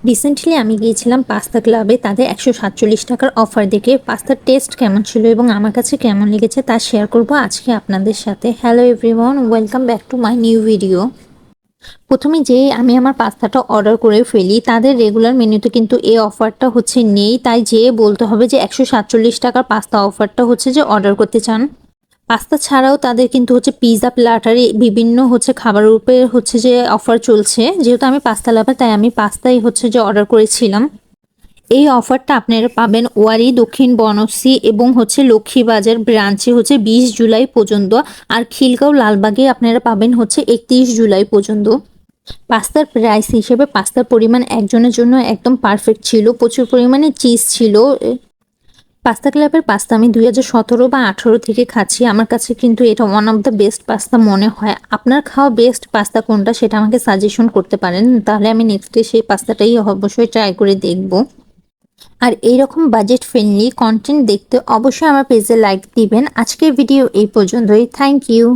Recently আমি গিয়েছিলাম pasta ক্লাবে তাদের একশো সাতচল্লিশ টাকার অফার দেখে। পাস্তার টেস্ট কেমন ছিল এবং আমার কাছে কেমন লেগেছে তা শেয়ার করব আজকে আপনাদের সাথে। Hello everyone welcome back to my new video প্রথমে যে আমি আমার পাস্তাটা অর্ডার করে ফেলি, তাদের রেগুলার মেনুতে কিন্তু এই অফারটা হচ্ছে নেই। তাই যেয়ে বলতে হবে যে একশো সাতচল্লিশ টাকার পাস্তা অফারটা হচ্ছে যে অর্ডার করতে চান। পাস্তা ছাড়াও তাদের কিন্তু হচ্ছে পিৎজা প্লাটারে বিভিন্ন হচ্ছে খাবারের উপরে হচ্ছে যে অফার চলছে। যেহেতু আমি পাস্তা লাভার তাই আমি পাস্তাই হচ্ছে যে অর্ডার করেছিলাম। এই অফারটা আপনারা পাবেন ওয়ারি, দক্ষিণ বনশ্রী এবং হচ্ছে লক্ষ্মীবাজার ব্রাঞ্চে হচ্ছে বিশ জুলাই পর্যন্ত। আর খিলগাঁও, লালবাগে আপনারা পাবেন হচ্ছে একত্রিশ জুলাই পর্যন্ত। পাস্তার প্রাইস হিসেবে পাস্তার পরিমাণ একজনের জন্য একদম পারফেক্ট ছিল। প্রচুর পরিমাণে চিজ ছিল। পাস্তা ক্লাবের পাস্তা আমি দুই হাজার সতেরো বা আঠেরো থেকে খাচ্ছি। আমার কাছে কিন্তু এটা one of the best pasta মনে হয়। আপনার খাওয়া বেস্ট পাস্তা কোনটা সেটা আমাকে সাজেশন করতে পারেন। তাহলে আমি নেক্সটে সেই পাস্তাটাই অবশ্যই ট্রাই করে দেখব। আর এইরকম বাজেট ফ্রেন্ডলি কন্টেন্ট দেখতে অবশ্যই আমার পেজে লাইক দিবেন। আজকের ভিডিও এই পর্যন্তই। Thank you